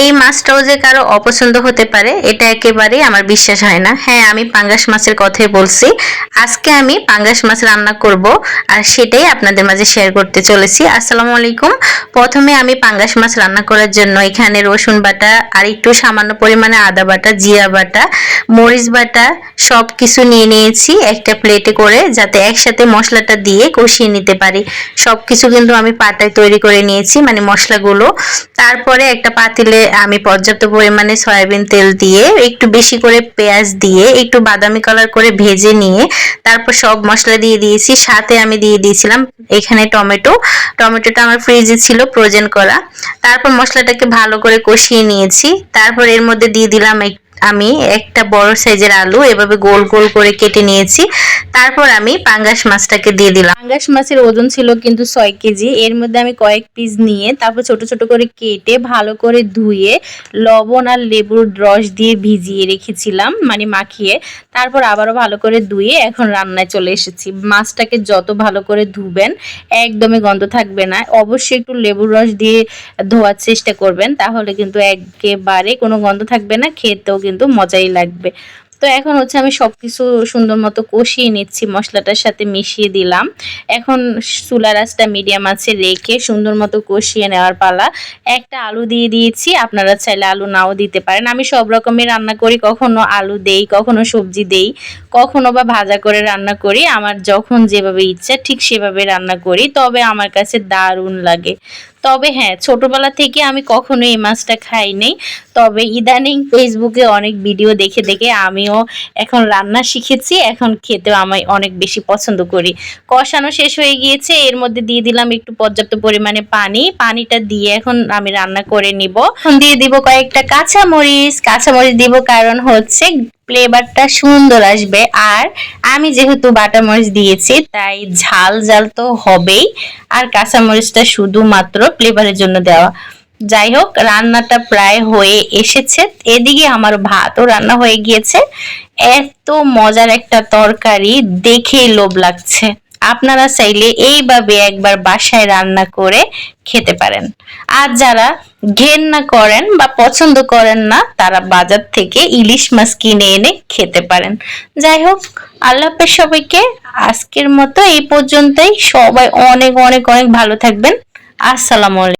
এই মাছটাও যে কারও অপছন্দ হতে পারে, এটা একেবারেই আমার বিশ্বাস হয় না। হ্যাঁ আমি পাঙ্গাস মাছের কথাই বলছি। আজকে আমি পাঙ্গাস মাছ রান্না করব আর সেটাই আপনাদের মাঝে শেয়ার করতে চলেছি। আসসালামু আলাইকুম। প্রথমে আমি পাঙ্গাস মাছ রান্না করার জন্য এখানে রসুন বাটা আর একটু সামান্য পরিমাণে আদা বাটা, জিরা বাটা মরিচ বাটা সব কিছু নিয়ে নিয়েছি একটা প্লেটে করে, যাতে একসাথে মশলাটা দিয়ে কষিয়ে নিতে পারি। সব কিছু কিন্তু আমি পাটায় তৈরি করে নিয়েছি মানে মশলাগুলো। তারপরে একটা পাতিলে আমি পর্যাপ্ত পরিমাণে সয়াবিন তেল দিয়ে, একটু বেশি করে পেঁয়াজ দিয়ে, একটু বাদামি কালার করে ভেজে নিয়ে, তারপর সব মশলা দিয়ে দিয়েছি। সাথে আমি দিয়ে দিয়েছিলাম এখানে টমেটো। টমেটোটা আমার ফ্রিজে ছিল ফ্রোজেন করা। তারপর মশলাটাকে ভালো করে কষিয়ে নিয়েছি। তারপর এর মধ্যে দিয়ে দিলাম এক- আমি একটা বড় সাইজের আলু এভাবে গোল গোল করে কেটে নিয়েছি। তারপর আমি পাঙ্গাস মাছটাকে দিয়ে দিলাম। পাঙ্গাস মাছের ওজন ছিল কিন্তু ছয় কেজি। এর মধ্যে আমি কয়েক পিস নিয়ে তারপর ছোট ছোট করে কেটে ভালো করে ধুয়ে লবণ আর লেবুর রস দিয়ে ভিজিয়ে রেখেছিলাম মানে মাখিয়ে। তারপর আবারও ভালো করে ধুয়ে এখন রান্নায় চলে এসেছি। মাছটাকে যত ভালো করে ধুবেন, একদমই গন্ধ থাকবে না। অবশ্যই একটু লেবুর রস দিয়ে ধোয়ার চেষ্টা করবেন, তাহলে কিন্তু একেবারে কোনো গন্ধ থাকবে না, খেতেও কিন্তু মজাই লাগবে। তো এখন হচ্ছে আমি সব কিছু সুন্দর মতো কষিয়ে নিচ্ছি, মশলাটার সাথে মিশিয়ে দিলাম। এখন চুলা রাসটা মিডিয়াম আছে রেখে সুন্দর মতো কষিয়ে নেওয়ার পালা। একটা আলু দিয়ে দিয়েছি, আপনারা চাইলে আলু নাও দিতে পারেন। আমি সব রকমের রান্না করি, কখনো আলু দেই, কখনো সবজি দেই, কখনো বা ভাজা করে রান্না করি। আমার যখন যেভাবে ইচ্ছা ঠিক সেভাবে রান্না করি, তবে আমার কাছে দারুণ লাগে। তবে হ্যাঁ ছোটবেলা থেকে আমি কখনো এই মাছটা খাই নাই। তবে ইদানিং ফেসবুকে অনেক ভিডিও দেখে দেখে আমিও এখন রান্না শিখেছি, এখন খেতেও আমি অনেক বেশি পছন্দ করি। কষানো শেষ হয়ে গিয়েছে, এর মধ্যে দিয়ে দিলাম একটু পর্যাপ্ত পরিমাণে পানি। পানিটা দিয়ে এখন আমি রান্না করে নিব। দিয়ে দিব কয়েকটা কাঁচামরিচ। কাঁচামরিচ দিব কারণ হচ্ছে ফ্লেভারটা সুন্দর আসবে। আর আমি যেহেতু বাটামরিচ দিয়েছি, তাই ঝাল ঝাল তো হবেই। আর কাঁচামরিচটা শুধুমাত্র ফ্লেভারের জন্য দেওয়া। যাই হোক, রান্নাটা প্রায় হয়ে এসেছে। এদিকে আমার ভাতও রান্না হয়ে গিয়েছে। এত মজার একটা তরকারি দেখেই লোভ লাগছে। আপনারা চাইলে এইভাবে একবার বাসায় রান্না করে খেতে পারেন। আর যারা ঘেন্না করেন বা পছন্দ করেন না, তারা বাজার থেকে ইলিশ মাছ কিনে এনে খেতে পারেন। যাই হোক হাফেজ সবাইকে, আজকের মতো এই পর্যন্তই। সবাই অনেক অনেক অনেক ভালো থাকবেন। আসসালামু আলাইকুম।